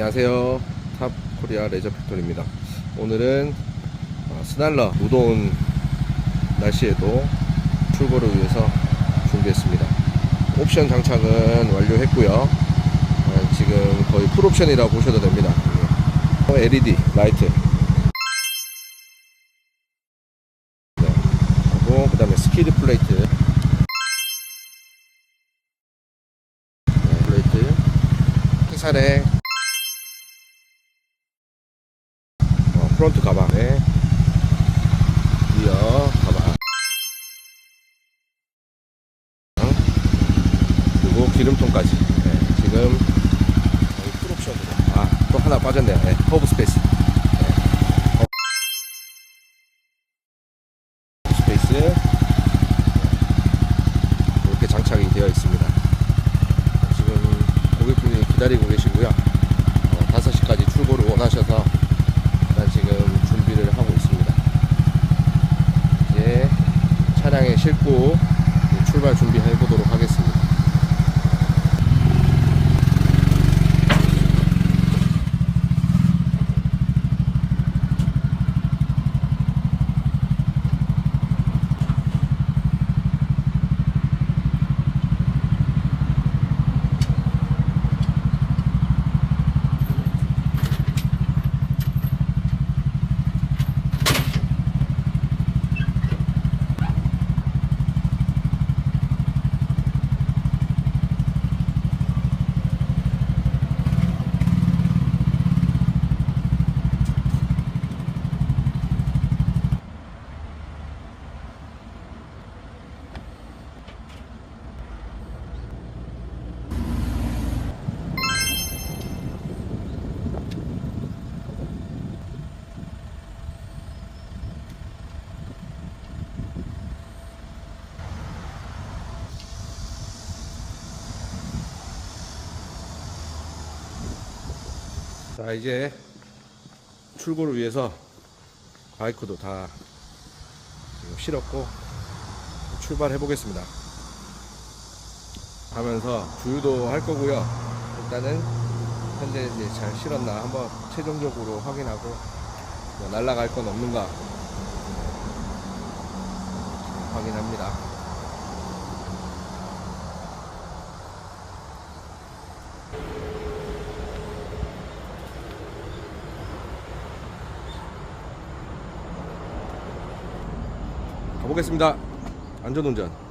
안녕하세요. 탑 코리아 레저 팩토리입니다. 오늘은 어, 스날러 무더운 날씨에도 출고를 위해서 준비했습니다. 옵션 장착은 완료했고요. 어, 지금 거의 풀옵션이라고 보셔도 됩니다. 어, LED 라이트. 네. 하고 그 다음에 스키드 플레이트. 네, 플레이트. 회사에 프론트 가방에 리어 가방. 그리고 기름통까지. 네, 지금 풀옵션으로. 아또 하나 빠졌네요. 네, 허브 스페이스. 네, 허브 스페이스. 네, 이렇게 장착이 되어 있습니다. 지금 고객분이 기다리고 계시고요 어, 5시까지 출고를 원하셔서 일단 지금 준비를 하고 있습니다. 이제 차량에 싣고 출발 준비해 보도록 하겠습니다. 자 이제 출고를 위해서 바이크도 다 실었고 출발해 보겠습니다. 하면서 주유도 할 거고요. 일단은 현재 이제 잘 실었나 한번 최종적으로 확인하고 뭐 날라갈 건 없는가 확인합니다. 가보겠습니다. 안전운전.